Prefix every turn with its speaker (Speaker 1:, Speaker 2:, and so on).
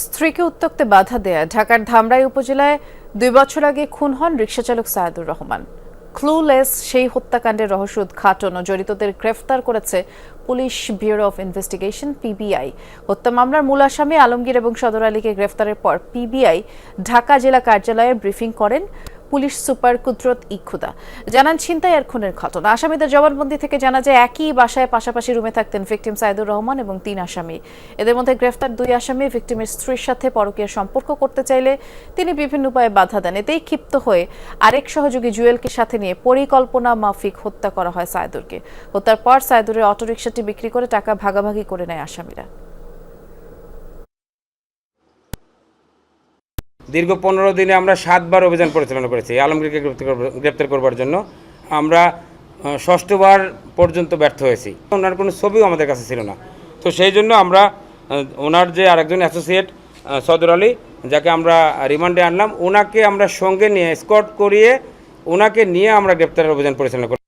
Speaker 1: স্ত্রীকে উত্তক্তে বাধা দেয়া ঢাকার ধামরাই উপজেলায় দুই বছর আগে খুন হন রিকশাচালক সায়েদুর রহমান। ক্লুলেস সেই হত্যাকাণ্ডের রহস্য উদ্ঘাটন ও জড়িতদের গ্রেফতার করেছে police bureau of investigation, P B I. হত্যা মামলার মূল আসামি আলমগীর এবং সদর আলীকে গ্রেফতারের পর পিবিআই ঢাকা জেলা কার্যালয়ে ব্রিফিং করেন। পুলিশ সুপার কুদরত ইক্ষুদা জানান ছিনতাই আর খুনের ঘটনা। আসামিদের জবানবন্দি থেকে জানা যায়, একই বাসায় পাশাপাশি রুমে থাকতেন ভিকটিম সাইদুর রহমান এবং তিন আসামি। এদের মধ্যে গ্রেফতার দুই আসামি ভিকটিমের স্ত্রীর সাথে পরকীয় সম্পর্ক করতে চাইলে তিনি বিভিন্ন উপায়ে বাধা দেন। এতেই ক্ষিপ্ত হয়ে আরেক সহযোগী জুয়েলকে সাথে নিয়ে পরিকল্পনা মাফিক হত্যা করা হয় সাইদুরকে। হত্যার পর সাইদুরের অটোরিকশাটি বিক্রি করে টাকা ভাগাভাগি করে নেয় আসামিরা।
Speaker 2: দীর্ঘ পনেরো দিনে আমরা সাতবার অভিযান পরিচালনা করেছি, আলমগীরকে গ্রেপ্তার করবার জন্য। আমরা ষষ্ঠবার পর্যন্ত ব্যর্থ হয়েছি। ওনার কোনো ছবিও আমাদের কাছে ছিল না। তো সেই জন্য আমরা ওনার যে আরেকজন অ্যাসোসিয়েট সদর আলী, যাকে আমরা রিমান্ডে আনলাম, ওনাকে আমরা সঙ্গে নিয়ে, স্কট করিয়ে ওনাকে নিয়ে আমরা গ্রেপ্তারের অভিযান পরিচালনা করি